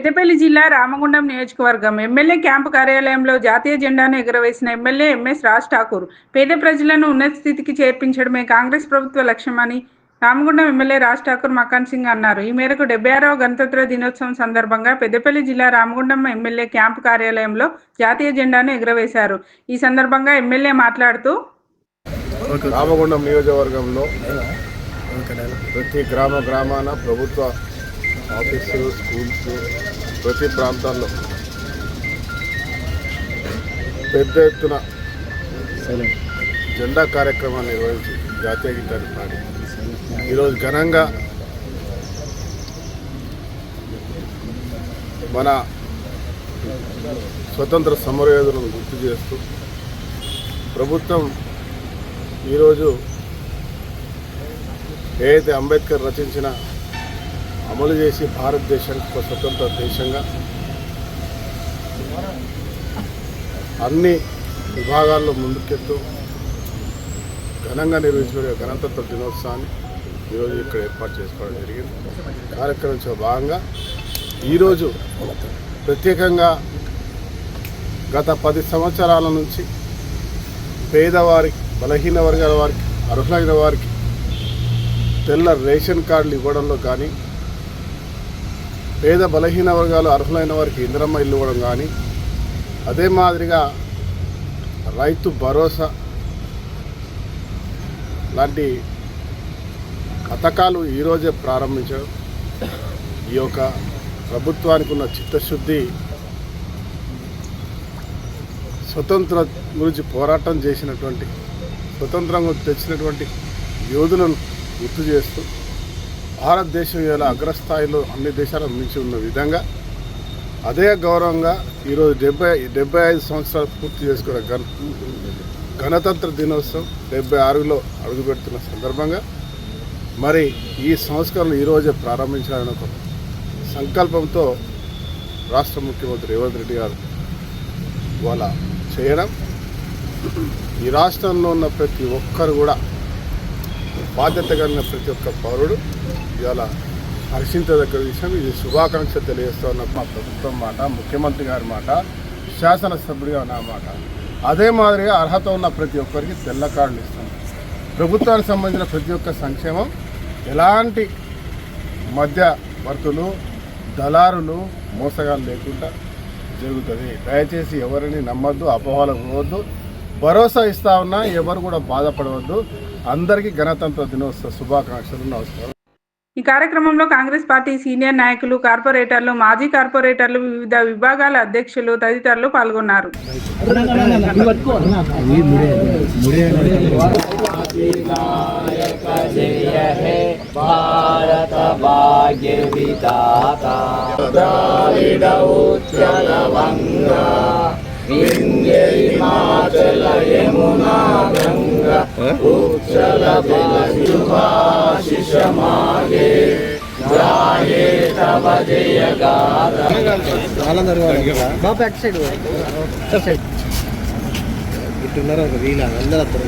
పెద్దపల్లి జిల్లా రామగుండం నియోజకవర్గం MLA camp కార్యాలయంలో జాతీయ జెండాను ఎగురవేసిన ఎమ్మెల్యే ఎంఎస్ రాజ్ ఠాకూర్ పేద ప్రజలను ఉన్నత స్థితికి చేర్పించడమే కాంగ్రెస్ ప్రభుత్వ లక్ష్యమని రామగుండం ఎమ్మెల్యే రాజ్ ఠాకూర్ మకాన్ సింగ్ అన్నారు. ఈ మేరకు డెబ్బై ఆరవ గణతంత్ర దినోత్సవం సందర్భంగా పెద్దపల్లి జిల్లా రామగుండం ఎమ్మెల్యే క్యాంపు కార్యాలయంలో జాతీయ జెండాను ఎగురవేశారు. ఈ సందర్భంగా ఎమ్మెల్యే మాట్లాడుతూ రామగుండం నియోజకవర్గంలో ప్రతి గ్రామ గ్రామాన ప్రభుత్వ ఆఫీసు స్కూల్స్ ప్రతి ప్రాంతాల్లో పెద్ద ఎత్తున జెండా కార్యక్రమాన్ని నిర్వహించి జాతీయ గీతాన్ని పాడి. ఈరోజు ఘనంగా మన స్వతంత్ర సమరయోధులను గుర్తు చేస్తూ ప్రభుత్వం ఈరోజు ఏదైతే అంబేద్కర్ రచించిన అమలు చేసి భారతదేశానికి ఒక స్వతంత్ర దేశంగా అన్ని విభాగాల్లో ముందుకెళ్తూ ఘనంగా నిర్వహించిన గణతంత్ర దినోత్సవాన్ని ఈరోజు ఇక్కడ ఏర్పాటు చేసుకోవడం జరిగింది. కార్యక్రమంలో భాగంగా ఈరోజు ప్రత్యేకంగా గత పది సంవత్సరాల నుంచి పేదవారికి బలహీన వర్గాల వారికి అర్హులైన వారికి తెల్ల రేషన్ కార్డులు ఇవ్వడంలో కానీ పేద బలహీన వర్గాలు అర్హులైన వారికి ఇంద్రమ్మ ఇల్లు ఇవ్వడం కానీ అదే మాదిరిగా రైతు భరోసా లాంటి పథకాలు ఈరోజే ప్రారంభించారు ఈ యొక్క ప్రభుత్వానికి ఉన్న చిత్తశుద్ధి స్వతంత్ర గురించి పోరాటం చేసినటువంటి స్వతంత్రంగా తెచ్చినటువంటి యోధులను గుర్తు చేస్తూ భారతదేశం ఇలా అగ్రస్థాయిలో అన్ని దేశాలకు మించి ఉన్న విధంగా అదే గౌరవంగా ఈరోజు డెబ్బై డెబ్బై ఐదు సంవత్సరాలు పూర్తి చేసుకున్న గణ గణతంత్ర దినోత్సవం డెబ్బై ఆరులో అడుగుపెడుతున్న సందర్భంగా మరి ఈ సంస్కరణ ఈరోజే ప్రారంభించాలని ఒక సంకల్పంతో రాష్ట్ర ముఖ్యమంత్రి రేవంత్ రెడ్డి గారు ఇవాళ చేయడం. ఈ రాష్ట్రంలో ఉన్న ప్రతి ఒక్కరు కూడా బాధ్యత కలిగిన ప్రతి ఒక్క పౌరుడు ఇవాళ హర్షించదగ్గ విషయం ఇది శుభాకాంక్ష తెలియజేస్తున్న మా ప్రభుత్వం మాట ముఖ్యమంత్రి గారి మాట శాసనసభ్యుడిగా నా మాట. అదే మాదిరిగా అర్హత ఉన్న ప్రతి ఒక్కరికి తెల్ల కార్డులు ఇస్తాం. ప్రభుత్వానికి సంబంధించిన ప్రతి ఒక్క సంక్షేమం ఎలాంటి మధ్యవర్తులు దళారులు మోసగాలు లేకుండా జరుగుతుంది. దయచేసి ఎవరిని నమ్మద్దు అపోహలకు పోవద్దు భరోసా ఇస్తా ఉన్నా ఎవరు కూడా బాధపడవద్దు. అందరికీ గణతంత్ర దినోత్సవ శుభాకాంక్షలు నమస్కారం. ఈ కార్యక్రమంలో కాంగ్రెస్ పార్టీ సీనియర్ నాయకులు కార్పొరేటర్లు మాజీ కార్పొరేటర్లు వివిధ విభాగాల అధ్యక్షులు తదితరులు పాల్గొన్నారు. ఉచ్చల భాషిష బాబు అటు సైడ్ ఇట్టున్నారు ఒక వీలు అందరూ అత్తరు